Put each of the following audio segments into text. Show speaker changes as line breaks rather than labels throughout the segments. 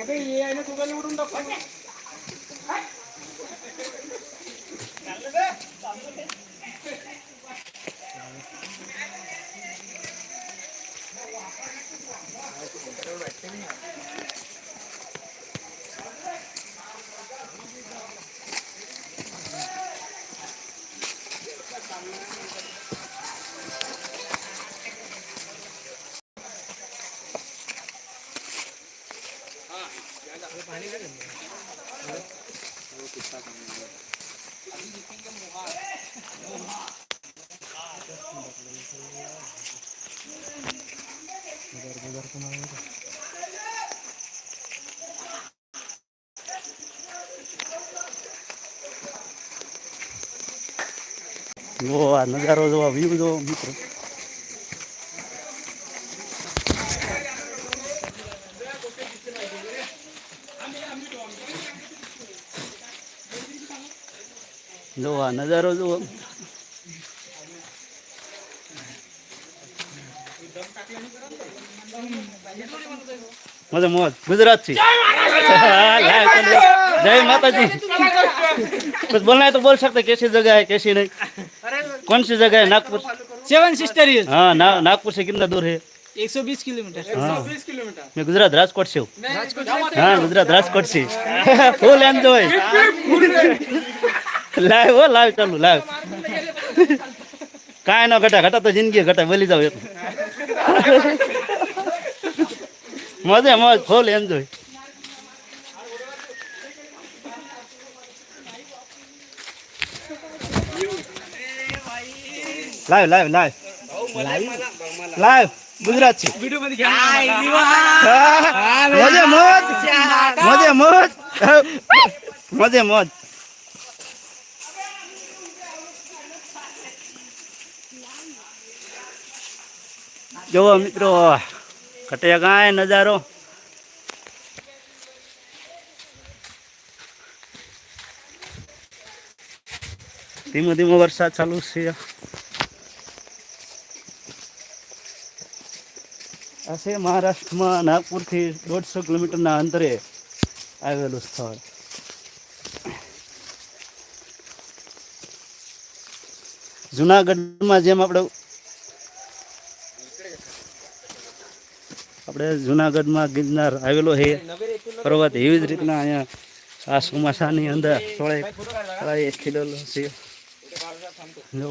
అదే ఏ ఆయన కుగలు కూడా ఉండవు Thank you.
જો આ નજારો જો આ વ્યૂ જો મિત્રો જો આ નજારો જુઓ મજા મોજ ગુજરાત થી जय माता जी कुछ बोलना है तो बोल सकते कैसी जगह है कैसी नहीं कौन सी जगह है नागपुर
सेवन सिस्टर हिल्स
हाँ ना, नागपुर से कितना दूर है
120 किलोमीटर।
हाँ।
120 किलोमीटर।
गुजरात राजकोट से हूँ। गुजरात राजकोट से। हाँ, लाइव वो घटा तो ज़िंदगी घटा बोली जाओ मज़े मज full enjoy. Live live live. Live? Gujarat છે મોજે મોજ. મજે મોજ. મોજે મોજ. જોવો મિત્રો કટે કાંઈ નજારો. ધીમો ધીમો વરસાદ ચાલુ છે. આ છે મહારાષ્ટ્રમાં નાગપુરથી દોઢસો કિલોમીટરના અંતરે આવેલું સ્થળ. જુનાગઢમાં જેમ આપણે આપણે જુનાગઢમાં ગિરનાર આવેલો છે, પર્વત એવી જ રીતના અહીંયા આ ચોમાસાની અંદર થોડે ખીલેલો છે. જો.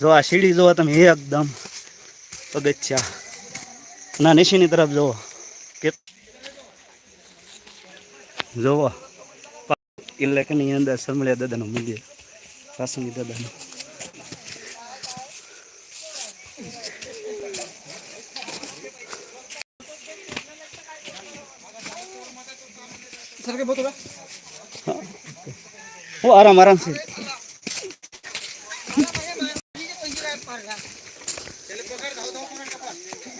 જો આ સીડી જોવા તમે એકદમ પગથિયા ના નીચેની તરફ જુઓ કે જુઓ ઇલેકની અંદર સમળિયા દાદાનું મંદિર રાસમી દાદાનું હું આરામ આરામથી